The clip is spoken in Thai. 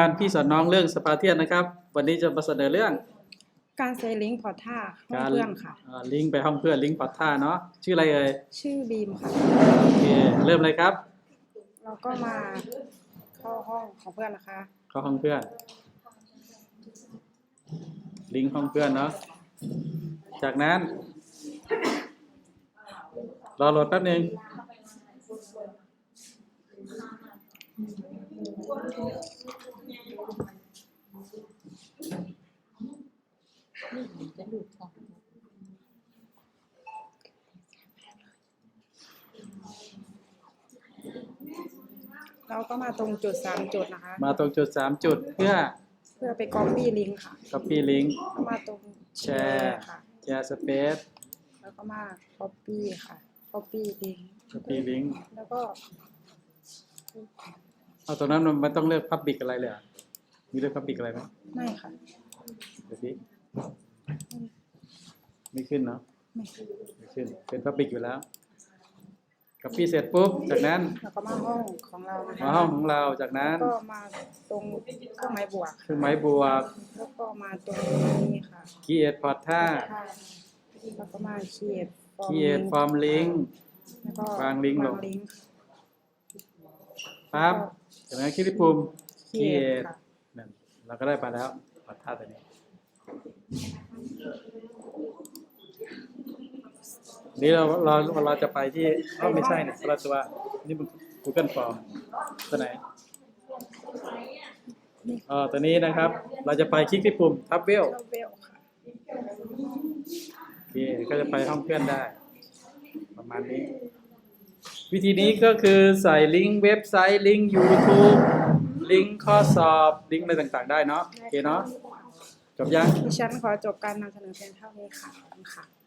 การพี่สอนน้องเรื่องสปาเทียนนะครับ วันนี้จะมาเสนอเรื่องการใช้ลิงก์พอร์ท่าห้องเพื่อนค่ะอ่าลิงก์ไปห้องเพื่อนลิงก์พอดท่าเนาะชื่ออะไรเอ่ยชื่อบีมค่ะ โอเคเริ่มเลยครับเราก็มาเข้าห้องของเพื่อนนะคะ เข้าห้องเพื่อน ลิงก์ห้องเพื่อนเนาะจากนั้นรอโหลดแป๊บหนึ่ง เราก็มาตรงจุดสามจุดนะคะ มาตรงจุดสามจุดเพื่อเพื่อไป copy ลิงก์ค่ะ copy ลิงก์ก็มาตรงแชร์ค่ะแชร์สเปซแล้วก็มา copy ค่ะ copy ลิงก์ copy ลิงก์แล้วก็เอาตรงนั้นมันมันต้องเลือก public อะไรเลยเหรอมีเลือก public อะไรไหมไม่ค่ะเดี๋ยวสิ ไม่ขึ้นเนาะไม่ไม่ขึ้น เป็น public อยู่แล้ว copy เสร็จปุ๊บ จากนั้นแล้วก็มาห้องของเรานะคะมาห้องของเราจากนั้น ก็มาตรงเครื่องหมายบวกเครื่องไม้บวก แล้วก็มาตรงนี้ค่ะ create port ท่าค่ะแล้วก็มา create form create form link แล้วก็วางลิงก์ลงวางลิงก์ปั๊บจากนั้นคลิกที่ปุ่ม create create ค่ะนั่นเราก็ได้มาแล้วพอร์ท่าตัวนี้ นี่เราเราเราจะไปที่เอ้าไม่ใช่เนี่ยเราตัวนี่มัน Google Form ตัวไหนอ๋อตัวนี้นะครับ เราจะไปคลิกที่ปุ่มทับเวลโอเคก็จะไปห้องเพื่อนได้ ประมาณนี้ วิธีนี้ก็คือใส่ลิงก์เว็บไซต์ลิงก์ YouTube ลิงก์ข้อสอบลิงก์อะไรต่างๆ ได้เนาะโอเคเนาะจบยังดิฉันขอจบการนำเสนอเพียงเท่านี้ค่ะขอบคุณค่ะ